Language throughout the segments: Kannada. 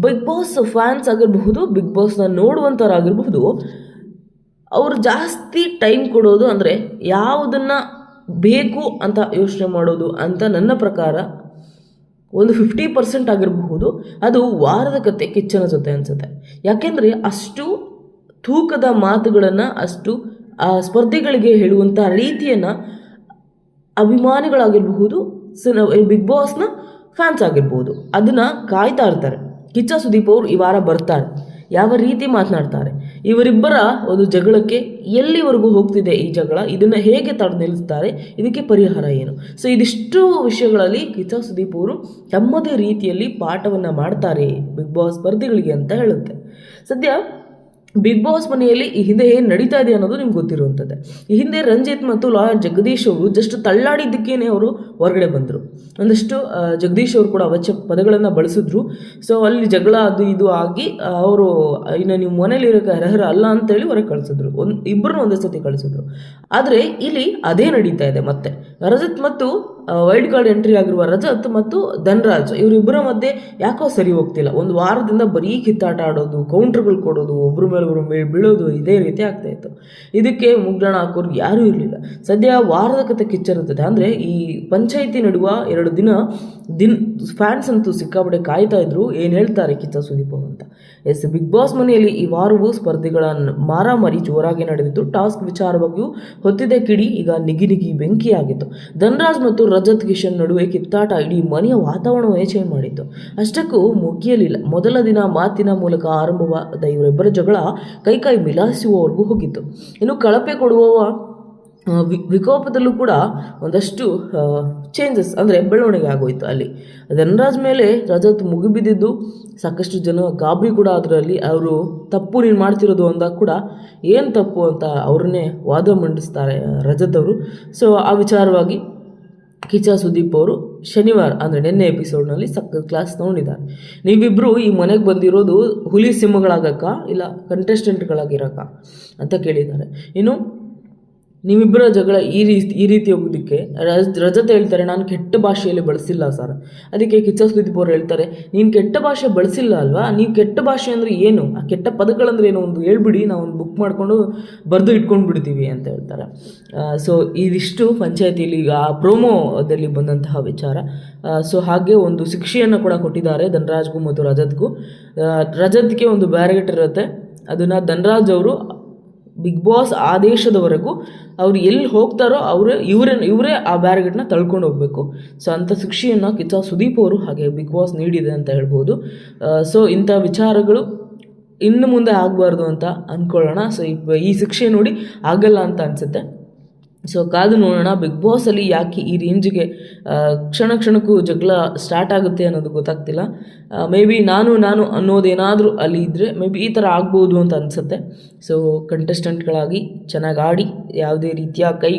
ಬಿಗ್ ಬಾಸ್ ಫ್ಯಾನ್ಸ್ ಆಗಿರಬಹುದು ಬಿಗ್ ಬಾಸ್ನ ನೋಡುವಂಥವ್ರಾಗಿರಬಹುದು ಅವರು ಜಾಸ್ತಿ ಟೈಮ್ ಕೊಡೋದು ಅಂದರೆ ಯಾವುದನ್ನು ಬೇಕು ಅಂತ ಯೋಚನೆ ಮಾಡೋದು ಅಂತ ನನ್ನ ಪ್ರಕಾರ ಒಂದು ಫಿಫ್ಟಿ ಪರ್ಸೆಂಟ್ ಆಗಿರಬಹುದು, ಅದು ವಾರದ ಕತೆ, ಕಿಚ್ಚನ ಜೊತೆ ಅನಿಸುತ್ತೆ. ಯಾಕೆಂದರೆ ಅಷ್ಟು ತೂಕದ ಮಾತುಗಳನ್ನು, ಅಷ್ಟು, ಆ, ಸ್ಪರ್ಧಿಗಳಿಗೆ ಹೇಳುವಂಥ ರೀತಿಯನ್ನು ಅಭಿಮಾನಿಗಳಾಗಿರಬಹುದು, ಸಿನ ಬಿಗ್ ಬಾಸ್ನ ಫ್ಯಾನ್ಸ್ ಆಗಿರ್ಬೋದು ಅದನ್ನು ಕಾಯ್ತಾ ಇರ್ತಾರೆ. ಕಿಚ್ಚ ಸುದೀಪ್ ಅವರು ಈ ವಾರ ಬರ್ತಾರೆ. ಯಾವ ರೀತಿ ಮಾತನಾಡ್ತಾರೆ? ಇವರಿಬ್ಬರ ಒಂದು ಜಗಳಕ್ಕೆ ಎಲ್ಲಿವರೆಗೂ ಹೋಗ್ತಿದೆ ಈ ಜಗಳ? ಇದನ್ನು ಹೇಗೆ ತಡೆದು ನಿಲ್ಲಿಸ್ತಾರೆ ಇದಕ್ಕೆ ಪರಿಹಾರ ಏನು? ಸೊ ಇದಿಷ್ಟು ವಿಷಯಗಳಲ್ಲಿ ಕಿಚ್ಚ ಸುದೀಪ್ ಅವರು ತಮ್ಮದೇ ರೀತಿಯಲ್ಲಿ ಪಾಠವನ್ನು ಮಾಡ್ತಾರೆ ಬಿಗ್ ಬಾಸ್ ಸ್ಪರ್ಧಿಗಳಿಗೆ ಅಂತ ಹೇಳುತ್ತೆ. ಸದ್ಯ ಬಿಗ್ ಬಾಸ್ ಮನೆಯಲ್ಲಿ ಈ ಹಿಂದೆ ಏನು ನಡೀತಾ ಇದೆ ಅನ್ನೋದು ನಿಮ್ಗೆ ಗೊತ್ತಿರುವಂಥದ್ದು ಈ ಹಿಂದೆ ರಂಜಿತ್ ಮತ್ತು ಲಾಯರ್ ಜಗದೀಶ್ ಅವರು ಜಸ್ಟ್ ತಳ್ಳಾಡಿದ್ದಕ್ಕೇನೆ ಅವರು ಹೊರಗಡೆ ಬಂದರು. ಒಂದಷ್ಟು ಜಗದೀಶ್ ಅವರು ಕೂಡ ಅವಚ್ಯ ಪದಗಳನ್ನು ಬಳಸಿದ್ರು. ಸೊ ಅಲ್ಲಿ ಜಗಳ ಅದು ಇದು ಆಗಿ ಅವರು, ಇನ್ನು ನೀವು ಮನೇಲಿ ಇರೋಕೆ ಅರ್ಹರ ಅಲ್ಲ ಅಂತೇಳಿ ಹೊರಗೆ ಕಳಿಸಿದ್ರು. ಒಂದು ಇಬ್ಬರನ್ನು ಒಂದೇ ಸತಿ ಕಳಿಸಿದ್ರು. ಆದರೆ, ಇಲ್ಲಿ ಅದೇ ನಡೀತಾ ಇದೆ ಮತ್ತೆ. ರಜತ್ ಮತ್ತು ವೈಲ್ಡ್ ಕಾರ್ಡ್ ಎಂಟ್ರಿ ಆಗಿರುವ ರಜತ್ ಮತ್ತು ಧನ್ರಾಜ್. ಇವರಿಬ್ಬರ ಮಧ್ಯೆ ಯಾಕೋ ಸರಿ ಹೋಗ್ತಿಲ್ಲ. ಒಂದು ವಾರದಿಂದ ಬರೀ ಕಿತ್ತಾಟ ಆಡೋದು ಕೌಂಟ್ರ್ಗಳು ಕೊಡೋದು ಒಬ್ಬರ ಮೇಲೆ ಒಬ್ಬರು ಮೇಲೆ ಬೀಳೋದು ಇದೇ ರೀತಿ ಆಗ್ತಾ ಇತ್ತು. ಇದಕ್ಕೆ ಮುಗ್ಗಣ ಹಾಕೋರು ಯಾರೂ ಇರಲಿಲ್ಲ. ಸದ್ಯ ವಾರದ ಕತೆ ಕಿಚ್ಚರುತ್ತದೆ ಅಂದರೆ ಈ ಪಂಚಾಯಿತಿ ನಡುವ ಎರಡು ದಿನ ದಿನ ಫ್ಯಾನ್ಸ್ ಅಂತೂ ಸಿಕ್ಕಾಪಟ್ಟೆ ಕಾಯ್ತಾ ಇದ್ರು. ಏನು ಹೇಳ್ತಾರೆ ಕಿಚ್ಚ ಸುದೀಪ್ ಅಂತ. ಎಸ್ ಬಿಗ್ ಬಾಸ್ ಮನೆಯಲ್ಲಿ ಈ ವಾರವೂ ಸ್ಪರ್ಧೆಗಳ ಮಾರಾಮಾರಿ ಜೋರಾಗಿ ನಡೆದಿತ್ತು. ಟಾಸ್ಕ್ ವಿಚಾರವಾಗಿಯೂ ಹೊತ್ತಿದೆ ಕಿಡಿ. ಈಗ ನಿಗಿ ನಿಗಿ ಬೆಂಕಿಯಾಗಿತ್ತು ಧನ್ರಾಜ್ ಮತ್ತು ರಜತ್ ಕಿಶನ್ ನಡುವೆ ಕಿತ್ತಾಟ ಇಡೀ ಮನೆಯ ವಾತಾವರಣವೇ ಚೇಂಜ್ ಮಾಡಿತ್ತು. ಅಷ್ಟಕ್ಕೂ ಮುಗಿಯಲಿಲ್ಲ. ಮೊದಲ ದಿನ ಮಾತಿನ ಮೂಲಕ ಆರಂಭವಾದ ಇವರಿಬ್ಬರ ಜಗಳ ಕೈಕೈ ಮಿಲಾಯಿಸುವವರೆಗೂ ಹೋಗಿತ್ತು. ಇನ್ನು ಕಳಪೆ ಕೊಡುವವ ವಿ- ವಿಕೋಪದಲ್ಲೂ ಕೂಡ ಒಂದಷ್ಟು ಚೇಂಜಸ್ ಅಂದರೆ ಬೆಳವಣಿಗೆ ಆಗೋಯ್ತು ಅಲ್ಲಿ. ಧನರಾಜ್ ಮೇಲೆ ರಜತ್ ಮುಗಿಬಿದ್ದಿದ್ದು ಸಾಕಷ್ಟು ಜನ ಗಾಬರಿ ಕೂಡ ಅದರಲ್ಲಿ ಅವರು ತಪ್ಪು ನೀನು ಮಾಡ್ತಿರೋದು ಅಂದಾಗ ಕೂಡ ಏನು ತಪ್ಪು ಅಂತ ಅವ್ರನ್ನೇ ವಾದ ಮಂಡಿಸ್ತಾರೆ ರಜತ್ ಅವರು ಸೊ ಆ ವಿಚಾರವಾಗಿ ಕಿಚಾ ಸುದೀಪ್ ಅವರು ಶನಿವಾರ, ಅಂದರೆ ನಿನ್ನೆ ಎಪಿಸೋಡ್ನಲ್ಲಿ ಸಕ್ಕ ಕ್ಲಾಸ್ ತೊಗೊಂಡಿದ್ದಾರೆ ನೀವಿಬ್ಬರು ಈ ಮನೆಗೆ ಬಂದಿರೋದು ಹುಲಿ ಸಿಂಹಗಳಾಗಕ್ಕ ಇಲ್ಲ ಕಂಟೆಸ್ಟೆಂಟ್ಗಳಾಗಿರಕ್ಕ ಅಂತ ಕೇಳಿದ್ದಾರೆ. ಇನ್ನು ನೀವಿಬ್ಬರ ಜಗಳ ಈ ರೀತಿ ಈ ರೀತಿ ಹೋಗೋದಕ್ಕೆ ರಜ, ರಜತ್ ಹೇಳ್ತಾರೆ, ನಾನು ಕೆಟ್ಟ ಭಾಷೆಯಲ್ಲಿ ಬಳಸಿಲ್ಲ ಸರ್. ಅದಕ್ಕೆ ಕಿಚ್ಚ ಸುದೀಪ್ ಅವ್ರು ಹೇಳ್ತಾರೆ, ನೀನು ಕೆಟ್ಟ ಭಾಷೆ ಬಳಸಿಲ್ಲ ಅಲ್ವಾ? ನೀವು ಕೆಟ್ಟ ಭಾಷೆ ಅಂದರೆ ಏನು? ಆ ಕೆಟ್ಟ ಪದಗಳಂದ್ರೆ ಏನು? ಒಂದು ಹೇಳ್ಬಿಡಿ ನಾವು ಒಂದು ಬುಕ್ ಮಾಡಿಕೊಂಡು ಬರೆದು ಇಟ್ಕೊಂಡು ಬಿಡ್ತೀವಿ ಅಂತ ಹೇಳ್ತಾರೆ. ಸೊ ಇದಿಷ್ಟು ಪಂಚಾಯತಿಯಲ್ಲಿ ಆ ಪ್ರೋಮೋದಲ್ಲಿ ಬಂದಂತಹ ವಿಚಾರ. ಸೊ ಹಾಗೆ ಒಂದು ಶಿಕ್ಷೆಯನ್ನು ಕೂಡ ಕೊಟ್ಟಿದ್ದಾರೆ ಧನರಾಜ್ಗೂ ಮತ್ತು ರಜತ್ಗೂ. ರಜತ್ಗೆ ಒಂದು ಬ್ಯಾರಿಗೇಟ್ ಇರುತ್ತೆ. ಅದನ್ನು ಧನರಾಜ್ ಅವರು ಬಿಗ್ ಬಾಸ್ ಆದೇಶದವರೆಗೂ ಅವ್ರು ಎಲ್ಲಿ ಹೋಗ್ತಾರೋ ಅವರೇ, ಇವರೇ ಇವರೇ ಆ ಬ್ಯಾರಿಗೇಟ್ನ ತಳ್ಕೊಂಡು ಹೋಗಬೇಕು. ಸೊ ಅಂಥ ಶಿಕ್ಷೆಯನ್ನು ಕಿಚ್ಚ ಸುದೀಪ್ ಅವರು ಹಾಗೆ ಬಿಗ್ ಬಾಸ್ ನೀಡಿದೆ ಅಂತ ಹೇಳ್ಬೋದು. ಸೊ ಇಂಥ ವಿಚಾರಗಳು ಇನ್ನು ಮುಂದೆ ಆಗಬಾರ್ದು ಅಂತ ಅಂದ್ಕೊಳ್ಳೋಣ ಸೊ ಈ ಶಿಕ್ಷೆ ನೋಡಿ ಆಗಲ್ಲ ಅಂತ ಅನಿಸುತ್ತೆ. ಸೊ ಕಾದು ನೋಡೋಣ ಬಿಗ್ ಬಾಸಲ್ಲಿ ಯಾಕೆ ಈ ರೇಂಜ್ಗೆ ಕ್ಷಣ ಕ್ಷಣಕ್ಕೂ ಜಗಳ ಸ್ಟಾರ್ಟ್ ಆಗುತ್ತೆ ಅನ್ನೋದು ಗೊತ್ತಾಗ್ತಿಲ್ಲ. ಮೇ ಬಿ ನಾನು ನಾನು ಅನ್ನೋದೇನಾದರೂ ಅಲ್ಲಿ ಇದ್ದರೆ ಮೇ ಬಿ ಈ ಥರ ಆಗ್ಬೋದು ಅಂತ ಅನಿಸುತ್ತೆ. ಸೊ ಕಂಟೆಸ್ಟೆಂಟ್ಗಳಾಗಿ ಚೆನ್ನಾಗಿ ಆಡಿ ಯಾವುದೇ ರೀತಿಯ ಕೈ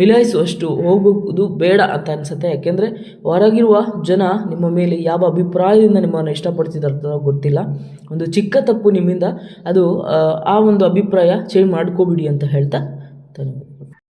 ಮಿಲಾಯಿಸುವಷ್ಟು ಹೋಗೋದು ಬೇಡ ಅಂತ ಅನಿಸುತ್ತೆ. ಯಾಕೆಂದರೆ ಹೊರಗಿರುವ ಜನ ನಿಮ್ಮ ಮೇಲೆ ಯಾವ ಅಭಿಪ್ರಾಯದಿಂದ ನಿಮ್ಮನ್ನು ಇಷ್ಟಪಡ್ತಿದ್ದಾರೆ ಗೊತ್ತಿಲ್ಲ. ಒಂದು ಚಿಕ್ಕ ತಪ್ಪು ನಿಮ್ಮಿಂದ ಅದು, ಆ ಒಂದು ಅಭಿಪ್ರಾಯ ಚೇಂಜ್ ಮಾಡ್ಕೋಬಿಡಿ ಅಂತ ಹೇಳ್ತಾ ಧನ್ಯವಾದ.